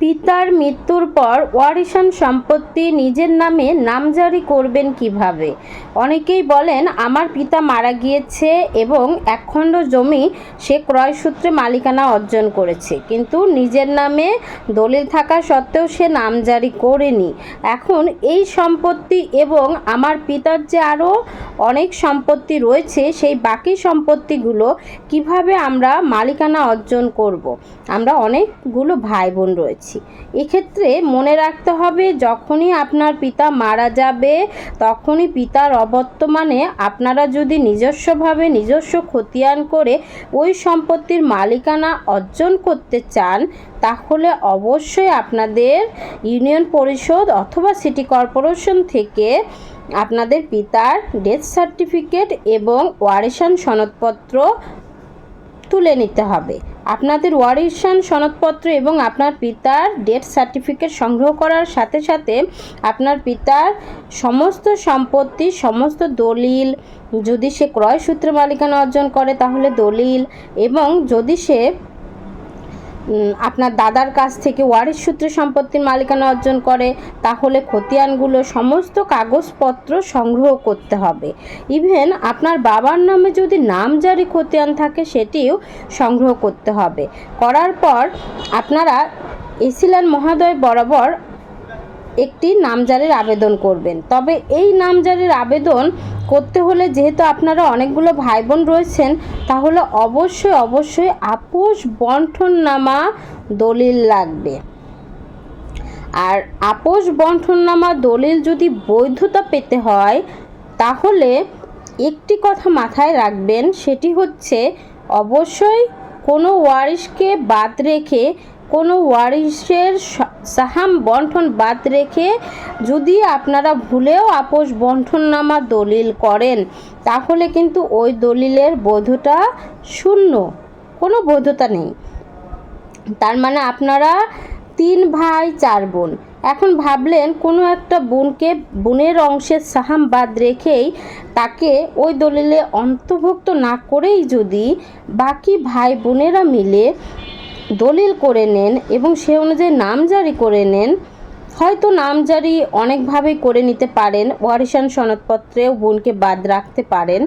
পিতার মৃত্যুর পর ওয়ারিশান সম্পত্তি নিজের নামে নামজারি করবেন কীভাবে? অনেকেই বলেন, আমার পিতা মারা গিয়েছে এবং একখণ্ড জমি সে ক্রয়সূত্রে মালিকানা অর্জন করেছে। কিন্তু নিজের নামে দলিল থাকা সত্ত্বেও সে নামজারি করেনি। এখন এই সম্পত্তি এবং আমার পিতার যে আরও অনেক সম্পত্তি রয়েছে, সেই বাকি সম্পত্তিগুলো কীভাবে আমরা মালিকানা অর্জন করব। আমরা অনেকগুলো ভাই বোন রয়েছি। এক্ষেত্রে মনে রাখতে হবে, যখনই আপনার পিতা মারা যাবে, তখনই পিতার অবর্তমানে আপনারা যদি নিজস্বভাবে নিজস্ব খতিয়ান করে ওই সম্পত্তির মালিকানা অর্জন করতে চান, তাহলে অবশ্যই আপনাদের ইউনিয়ন পরিষদ অথবা সিটি কর্পোরেশন থেকে আপনাদের পিতার ডেথ সার্টিফিকেট এবং ওয়ারিশান সনদপত্র তুলে নিতে হবে। আপনাদের ওয়ারিশান সনদপত্র এবং আপনার পিতার ডেথ সার্টিফিকেট সংগ্রহ করার সাথে সাথে আপনার পিতার সমস্ত সম্পত্তি, সমস্ত দলিল, যদি সে ক্রয় সূত্রে মালিকানা অর্জন করে তাহলে দলিল এবং যদি সে আপনার দাদার কাছ থেকে ওয়ারিশ সূত্রে সম্পত্তির মালিকানা অর্জন করে, তাহলে খতিয়ানগুলো সমস্ত কাগজপত্র সংগ্রহ করতে হবে। ইভেন আপনার বাবার নামে যদি নাম জারি খতিয়ান থাকে, সেটিও সংগ্রহ করতে হবে। করার পর আপনারা এসিলান মহাদয় বরাবর একটি নামজারির আবেদন করবেন। তবে এই নামজারির আবেদন করতে হলে যেহেতু আপনারা অনেকগুলো ভাই বোন রয়েছেন, তাহলে অবশ্যই অবশ্যই আপোষ বন্ঠননামা দলিল লাগবে। আর আপোষ বন্ঠননামা দলিল যদি বৈধতা পেতে হয়, তাহলে একটি কথা মাথায় রাখবেন, সেটি হচ্ছে অবশ্যই কোনো ওয়ারিশকে বাদ রেখে কোনো ওয়ারিশের সা- সাহাম বন্ঠন বাদ রেখে যদি আপনারা ভুলেও আপোষ বন্ঠননামা দলিল করেন, তাহলে কিন্তু ওই দলিলের বৈধতা শূন্য। কোনো বৈধতা নেই। তার মানে আপনারা তিন ভাই, চার বোন। এখন ভাবলেন কোনো একটা বোনকে বোনের অংশের সাহাম বাদ রেখেই তাকে ওই দলিলে অন্তর্ভুক্ত না করেই যদি বাকি ভাই বোনেরা মিলে দলিল করে নেন এবং সে অনুযায়ী নামজারি করে নেন। হয়তো নামজারি অনেকভাবেই করে নিতে পারেন। ওয়ারিশান সনদপত্রেও বোনকে বাদ রাখতে পারেন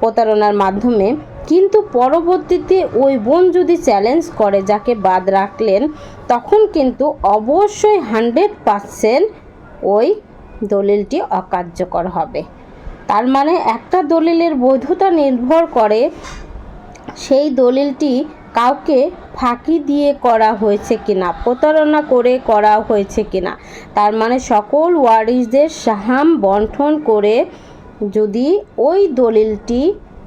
প্রতারণার মাধ্যমে। কিন্তু পরবর্তীতে ওই বোন যদি চ্যালেঞ্জ করে যাকে বাদ রাখলেন, তখন কিন্তু অবশ্যই হান্ড্রেড পারসেন্ট ওই দলিলটি অকার্যকর হবে। তার মানে একটা দলিলের বৈধতা নির্ভর করে সেই দলিলটি কাউকে ফাঁকি দিয়ে করা হয়েছে কিনা, প্রতারণা করে করা হয়েছে কিনা, তার মানে সকল ওয়ারিসদের সাহাম বন্টন করে যদি ওই দলিলটি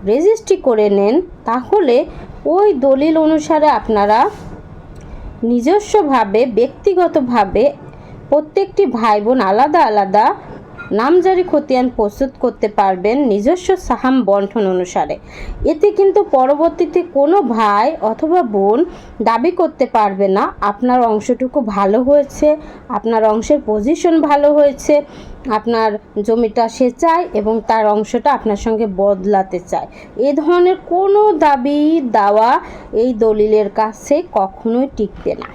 রেজিস্ট্রি করে নেন, তাহলে ওই দলিল অনুসারে আপনারা নিজস্বভাবে, ব্যক্তিগতভাবে প্রত্যেকটি ভাই বোন আলাদা আলাদা নামজারি খতিয়ান প্রস্তুত করতে পারবেন নিজস্ব সাহাম বন্টন অনুসারে। এতে কিন্তু পরবর্তীতে কোনো ভাই অথবা বোন দাবি করতে পারবে না, আপনার অংশটুকু ভালো হয়েছে, আপনার অংশের পজিশন ভালো হয়েছে, আপনার জমিটা সে চায় এবং তার অংশটা আপনার সঙ্গে বদলাতে চায়। এ ধরনের কোনো দাবি, দাওয়া এই দলিলের কাছে কখনোই টিকবে না।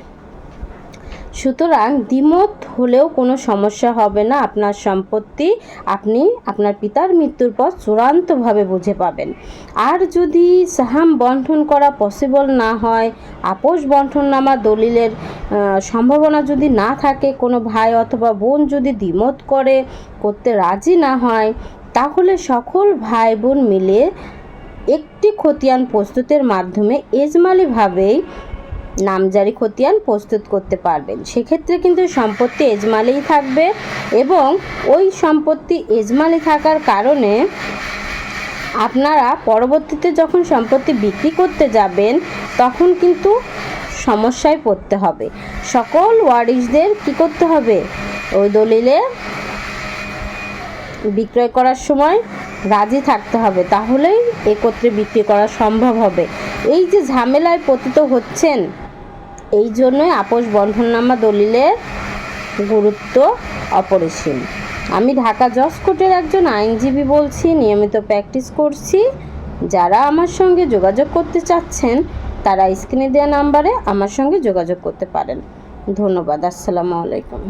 সুতরাং দ্বিমত হলেও কোনো সমস্যা হবে না। আপনার সম্পত্তি আপনি আপনার পিতার মৃত্যুর পর চূড়ান্তভাবে বুঝে পাবেন। আর যদি সাহাম বন্টন করা পসিবল না হয়, আপোষ বন্টননামা দলিলের সম্ভাবনা যদি না থাকে, কোনো ভাই অথবা বোন যদি দ্বিমত করে, করতে রাজি না হয়, তাহলে সকল ভাই বোন মিলে একটি খতিয়ান প্রস্তুতের মাধ্যমে এজমালিভাবেই নামজারি খতিয়ান প্রস্তুত করতে পারবেন। সেক্ষেত্রে কিন্তু সম্পত্তি এজমালেই থাকবে এবং ওই সম্পত্তি এজমালি থাকার কারণে আপনারা পরবর্তীতে যখন সম্পত্তি বিক্রি করতে যাবেন, তখন কিন্তু সমস্যায় পড়তে হবে। সকল ওয়ারিসদের কি করতে হবে? ওই দলিলে বিক্রয় করার সময় রাজি থাকতে হবে, তাহলেই একত্রে বিক্রি করা সম্ভব হবে। এই যে ঝামেলায় পতিত হচ্ছেন এই জন্যই আপোষ বন্ধননামা দলিলের গুরুত্ব অপরিসীম। আমি ঢাকা জজ কোর্টের একজন আইনজীবী বলছি, নিয়মিত প্র্যাকটিস করছি। যারা আমার সঙ্গে যোগাযোগ করতে চাচ্ছেন, তারা স্ক্রিনে দেওয়া নাম্বারে আমার সঙ্গে যোগাযোগ করতে পারেন। ধন্যবাদ, আসসালামু আলাইকুম।